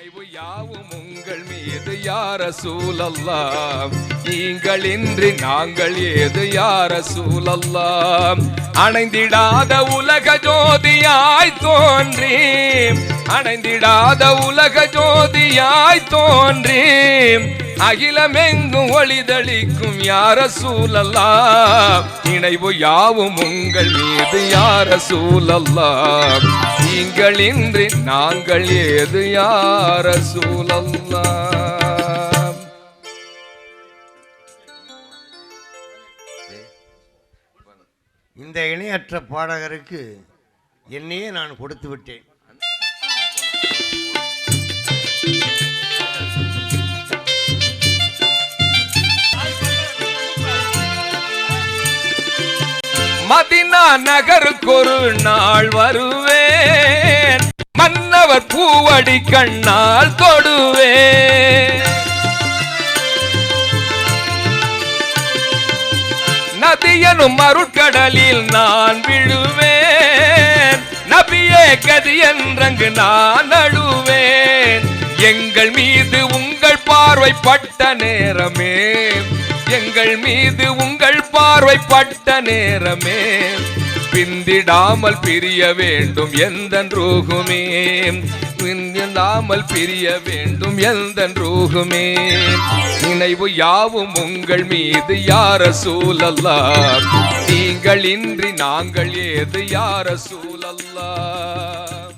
நினைவு யாவும் உங்கள் மீது யார சூழல்லாம் நீங்கள் இன்றி நாங்கள் ஏது யார சூழல்லாம் அணைந்திடாத உலக ஜோதியாய் தோன்றி அணைந்திடாத உலக ஜோதியாய் தோன்றி அகிலமெங்கும் ஒளிதளிக்கும் யார சூழல்லாம் நினைவு யாவும் உங்கள் மீது யார சூழல்லாம் நீங்கள் இன்றி நாங்கள் ஏது யார சூழல்லாம் இந்த இணையற்ற பாடகருக்கு என்னையே நான் கொடுத்து விட்டேன். மதினா நகருக்கு ஒரு நாள் வருவேன். மன்னவர் பூவடி கண்ணால் தொடுவேன். நதியனும் அருட்கடலில் நான் விழுவேன். நபியே கதி என்றங்கு நான் அழுவேன். எங்கள் மீது உங்கள் பார்வை பட்ட நேரமே. எங்கள் மீது உங்கள் பார்வை பட்ட நேரமே பிந்திடாமல் பிரிய வேண்டும் எந்த ரூகுமே. பிந்திடாமல் பிரிய வேண்டும் எந்த ரூகுமே. நினைவு யாவும் உங்கள் மீது யார சூழல்லாம் நீங்கள் இன்றி நாங்கள் ஏது யார சூழல்லாம்